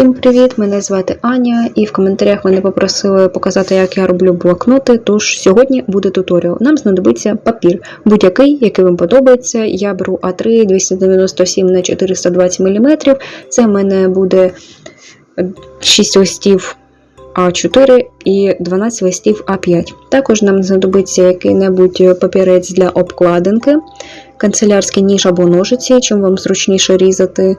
Всім привіт! Мене звати Аня, і в коментарях мене попросили показати, як я роблю блокноти. Тож сьогодні буде туторіал. Нам знадобиться папір, будь-який, який вам подобається. Я беру А3 297 на 420 мм. Це в мене буде 6 листів А4 і 12 листів А5. Також нам знадобиться який-небудь папірець для обкладинки, канцелярський ніж або ножиці, чим вам зручніше різати.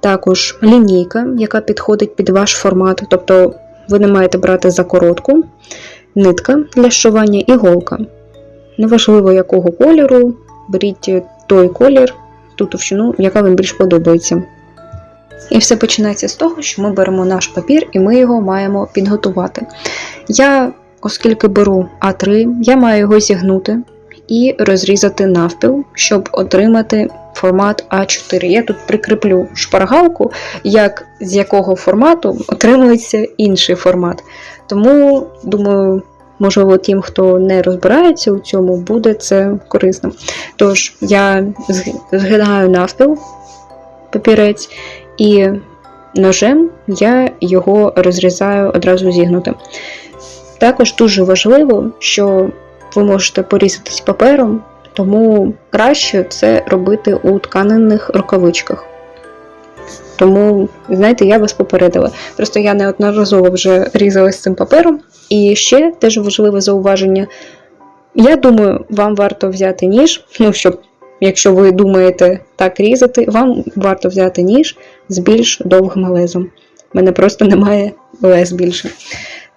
Також лінійка, яка підходить під ваш формат, тобто ви не маєте брати за коротку, нитка для шивання і голка. Неважливо якого кольору, беріть той колір, ту товщину, яка вам більш подобається. І все починається з того, що ми беремо наш папір і ми його маємо підготувати. Я, оскільки беру А3, я маю його зігнути і розрізати навпіл, щоб отримати формат А4. Я тут прикріплю шпаргалку, як з якого формату отримується інший формат. Тому, думаю, можливо, тим, хто не розбирається у цьому, буде це корисно. Тож, я згинаю навпіл папірець і ножем я його розрізаю одразу зігнутим. Також дуже важливо, що ви можете порізатись папером, тому краще це робити у тканинних рукавичках. Тому, знаєте, я вас попередила. Просто я неодноразово вже різалась цим папером. І ще теж важливе зауваження. Я думаю, вам варто взяти ніж, ну, щоб, якщо ви думаєте так різати, вам варто взяти ніж з більш довгим лезом. У мене просто немає лез більше.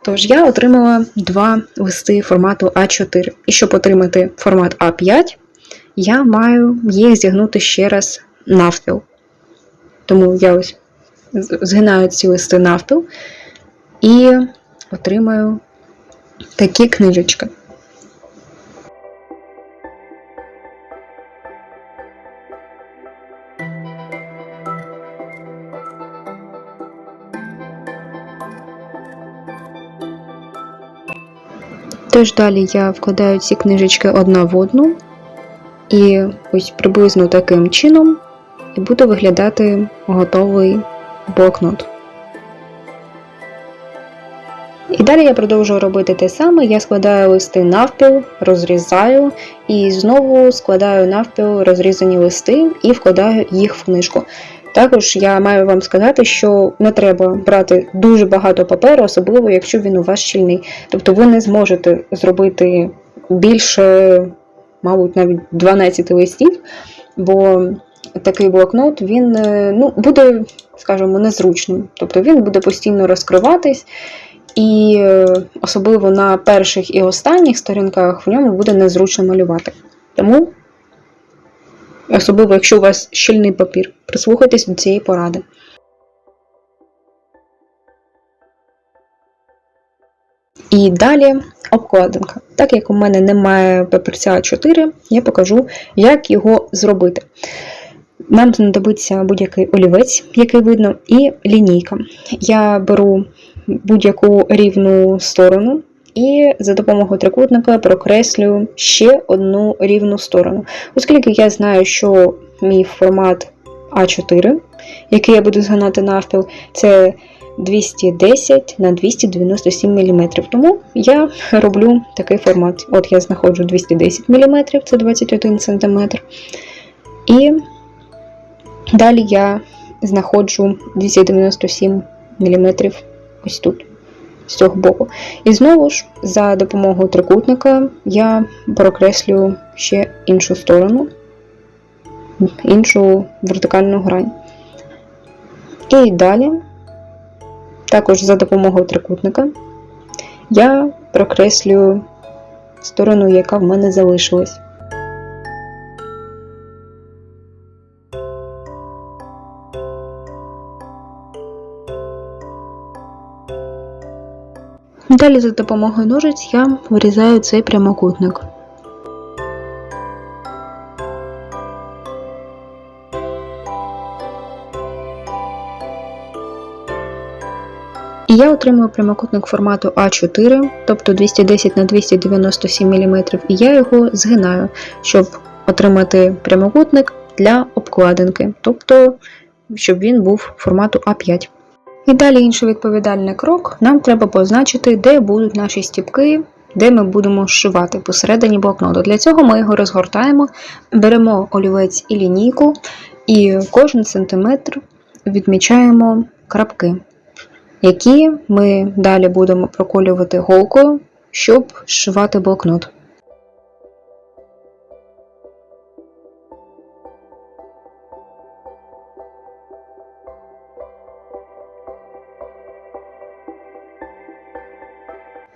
Тож я отримала два листи формату А4. І щоб отримати формат А5, я маю їх зігнути ще раз навпіл. Тому я ось згинаю ці листи навпіл і отримаю такі книжечки. Тож далі я вкладаю ці книжечки одна в одну, і ось приблизно таким чином і буде виглядати готовий блокнот. І далі я продовжую робити те саме, я складаю листи навпіл, розрізаю і знову складаю навпіл розрізані листи і вкладаю їх в книжку. Також я маю вам сказати, що не треба брати дуже багато паперу, особливо якщо він у вас щільний. Тобто ви не зможете зробити більше, мабуть, навіть 12 листів, бо такий блокнот він ну, буде, скажімо, незручним. Тобто він буде постійно розкриватись, і особливо на перших і останніх сторінках в ньому буде незручно малювати. Тому. Особливо, якщо у вас щільний папір. Прислухайтесь до цієї поради. І далі обкладинка. Так як у мене немає папірця А4, я покажу, як його зробити. Нам знадобиться будь-який олівець, який видно, і лінійка. Я беру будь-яку рівну сторону. І за допомогою трикутника прокреслюю ще одну рівну сторону. Оскільки я знаю, що мій формат А4, який я буду згинати навпіл, це 210 на 297 мм. Тому я роблю такий формат. От я знаходжу 210 мм, це 21 см. І далі я знаходжу 297 мм ось тут з цього боку. І знову ж, за допомогою трикутника я прокреслюю ще іншу сторону, іншу вертикальну грань. І далі, також за допомогою трикутника, я прокреслюю сторону, яка в мене залишилась. Далі за допомогою ножиць я вирізаю цей прямокутник. І я отримую прямокутник формату А4, тобто 210 на 297 мм, і я його згинаю, щоб отримати прямокутник для обкладинки, тобто, щоб він був формату А5. І далі інший відповідальний крок. Нам треба позначити, де будуть наші стіпки, де ми будемо зшивати посередині блокноту. Для цього ми його розгортаємо, беремо олівець і лінійку, і кожен сантиметр відмічаємо крапки, які ми далі будемо проколювати голкою, щоб зшивати блокнот.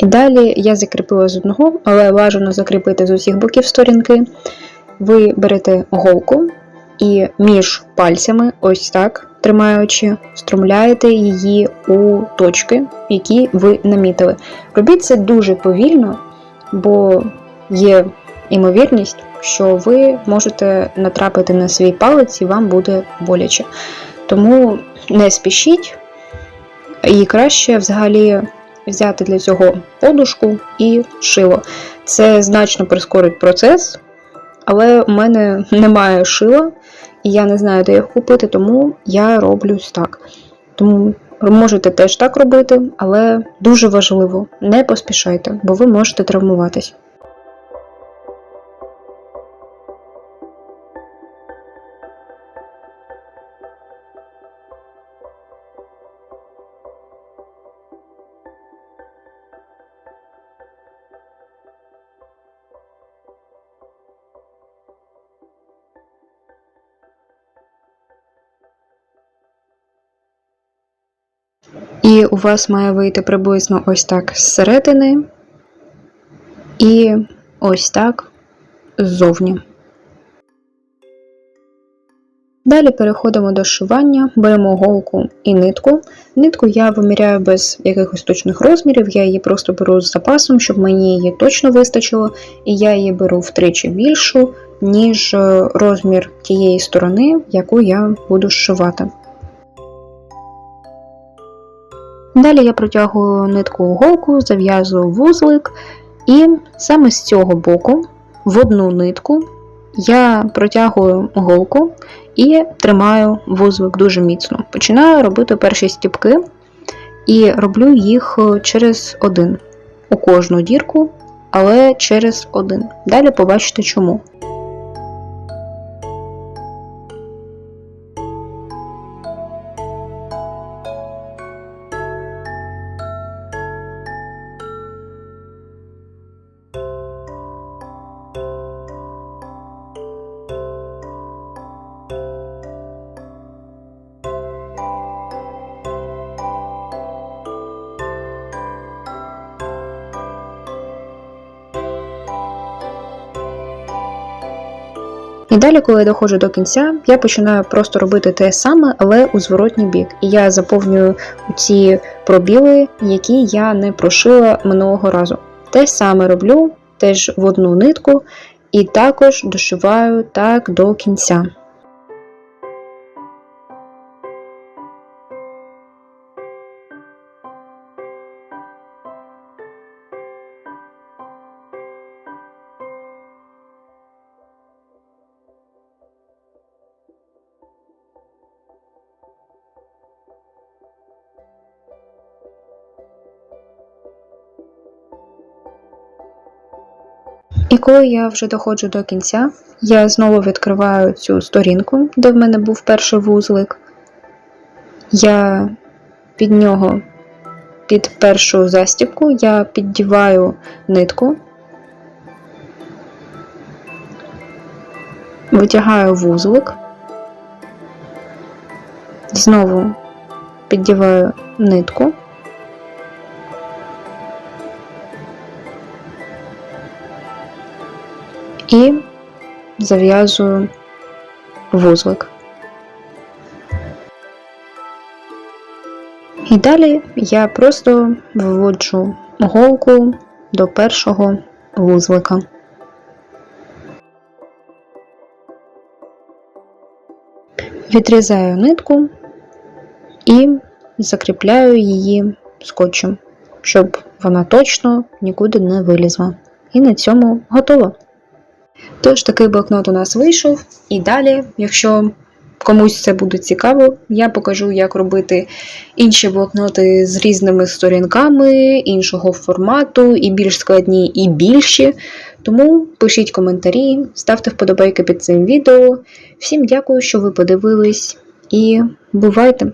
Далі я закріпила з одного, але бажано закріпити з усіх боків сторінки. Ви берете голку і між пальцями, ось так, тримаючи, струмляєте її у точки, які ви намітили. Робіть це дуже повільно, бо є ймовірність, що ви можете натрапити на свій палець і вам буде боляче. Тому не спішіть, і краще взагалі взяти для цього подушку і шило. Це значно прискорить процес, але в мене немає шила, і я не знаю, де їх купити, тому я роблю так. Тому можете теж так робити, але дуже важливо, не поспішайте, бо ви можете травмуватись. І у вас має вийти приблизно ось так зсередини і ось так ззовні. Далі переходимо до шивання, беремо голку і нитку. Нитку я виміряю без якихось точних розмірів, я її просто беру з запасом, щоб мені її точно вистачило, і я її беру втричі більшу, ніж е, розмір тієї сторони, яку я буду зшивати. Далі я протягую нитку в голку, зав'язую вузлик, і саме з цього боку в одну нитку я протягую голку і тримаю вузлик дуже міцно. Починаю робити перші стіпки і роблю їх через один у кожну дірку, але через один. Далі побачите чому. І далі, коли я доходжу до кінця, я починаю просто робити те саме, але у зворотній бік. І я заповнюю ці пробіли, які я не прошила минулого разу. Те саме роблю теж в одну нитку, і також дошиваю так до кінця. І коли я вже доходжу до кінця, я знову відкриваю цю сторінку, де в мене був перший вузлик. Я під нього, під першу застібку, я піддіваю нитку, витягаю вузлик, знову піддіваю нитку. І зав'язую вузлик. І далі я просто виводжу голку до першого вузлика. Відрізаю нитку і закріпляю її скотчем, щоб вона точно нікуди не вилізла. І на цьому готово. Тож такий блокнот у нас вийшов, і далі, якщо комусь це буде цікаво, я покажу, як робити інші блокноти з різними сторінками, іншого формату, і більш складні, і більші. Тому пишіть коментарі, ставте вподобайки під цим відео. Всім дякую, що ви подивились, і бувайте!